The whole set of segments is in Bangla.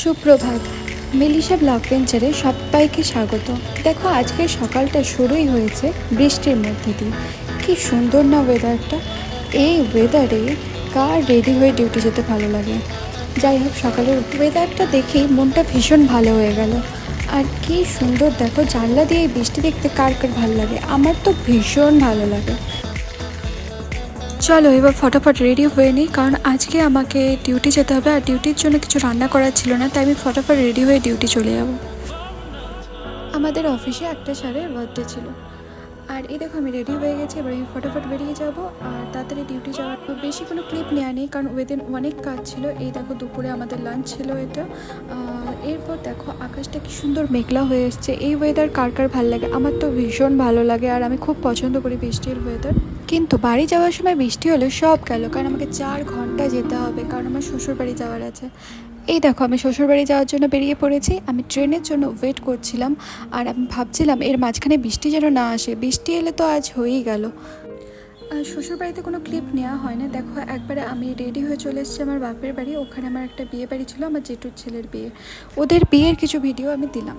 সুপ্রভাত। মেলিসা ব্লক ভেঞ্চারে সবাইকে স্বাগত। দেখো, আজকের সকালটা শুরুই হয়েছে বৃষ্টির মধ্যে দিয়ে। কি সুন্দর না ওয়েদারটা এই ওয়েদারে কার রেডি হয়ে ডিউটি যেতে ভালো লাগে? যাই হোক, সকালের ওয়েদারটা দেখেই মনটা ভীষণ ভালো হয়ে গেল। আর কি সুন্দর, দেখো, জানলা দিয়ে বৃষ্টি দেখতে কার কার ভালো লাগে? আমার তো ভীষণ ভালো লাগে। চলো, এবার ফটাফট রেডি হয়ে নিই, কারণ আজকে আমাকে ডিউটি যেতে হবে আর ডিউটির জন্য কিছু রান্না করার ছিল না, তাই আমি ফটাফট রেডি হয়ে ডিউটি চলে যাব। আমাদের অফিসে একটা সারের বার্থডে ছিল। আর এই দেখো, আমি রেডি হয়ে গেছি, এবার আমি ফটাফট বেরিয়ে যাব। আর তাড়াতাড়ি ডিউটি যাওয়ার বেশি কোনো ক্লিপ নেওয়া নেই, কারণ ওয়েদিন অনেক কাজ ছিল। এই দেখো, দুপুরে আমাদের লাঞ্চ ছিল এটা। এরপর দেখো, আকাশটা কি সুন্দর মেঘলা হয়ে এসছে। এই ওয়েদার কার কার ভালো লাগে? আমার তো ভীষণ ভালো লাগে, আর আমি খুব পছন্দ করি বৃষ্টির ওয়েদার কিন্তু বাড়ি যাওয়ার সময় বৃষ্টি হলে সব গেল, কারণ আমাকে চার ঘণ্টা যেতে হবে, কারণ আমার শ্বশুর বাড়ি যাওয়ার আছে। এই দেখো, আমি শ্বশুরবাড়ি যাওয়ার জন্য বেরিয়ে পড়েছি। আমি ট্রেনের জন্য ওয়েট করছিলাম আর আমি ভাবছিলাম এর মাঝখানে বৃষ্টি যেন না আসে। বৃষ্টি এলে তো আজ হয়েই গেল। শ্বশুরবাড়িতে কোনো ক্লিপ নেওয়া হয় না দেখো, একবারে আমি রেডি হয়ে চলে এসেছি আমার বাপের বাড়ি। ওখানে আমার একটা বিয়ে বাড়ি ছিল, আমার জেঠুর ছেলের বিয়ে। ওদের বিয়ের কিছু ভিডিও আমি দিলাম।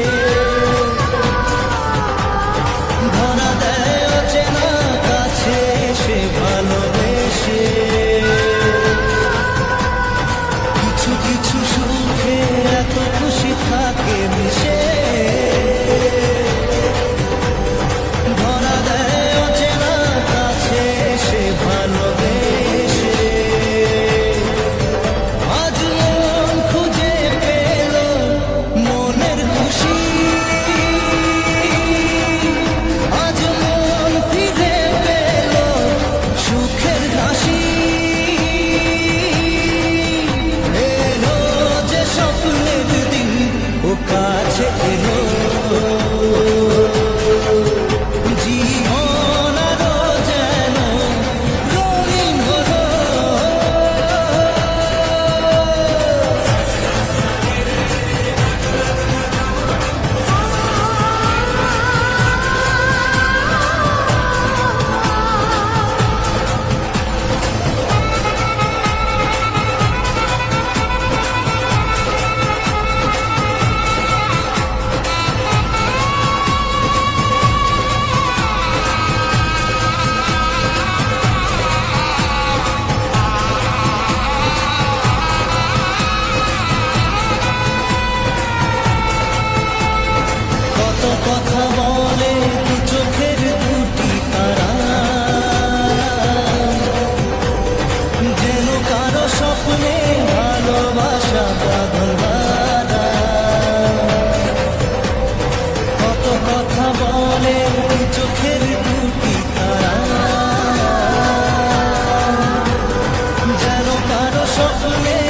কারও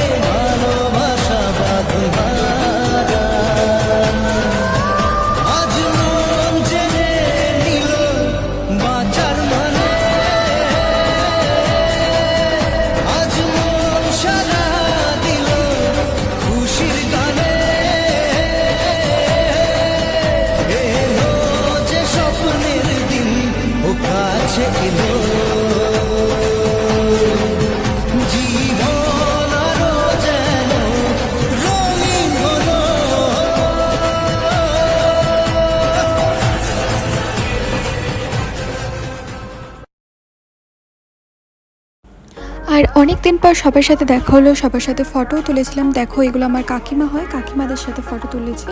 আর অনেক দিন পর সবার সাথে দেখা হলো, সবার সাথে ফটোও তুলেছিলাম। দেখো, এগুলো আমার কাকিমা হয়, কাকিমাদের সাথে ফটো তুলেছি।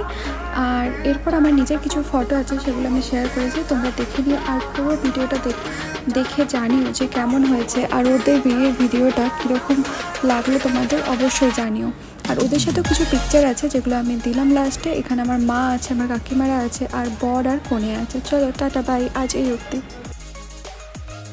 আর এরপর আমার নিজের কিছু ফটো আছে, সেগুলো আমি শেয়ার করেছি। তোমরা দেখে নিও, আর পুরো ভিডিওটা দেখ- জানিও যে কেমন হয়েছে। আর ওদের বিয়ের ভিডিওটা কীরকম লাগল তোমাদের অবশ্যই জানিও। আর ওদের সাথেও কিছু পিকচার আছে, যেগুলো আমি দিলাম লাস্টে এখানে আমার মা আছে, আমার কাকিমারা আছে, আর বর আর কনে আছে। চলো, টাটা বাই আজ এই অবধি।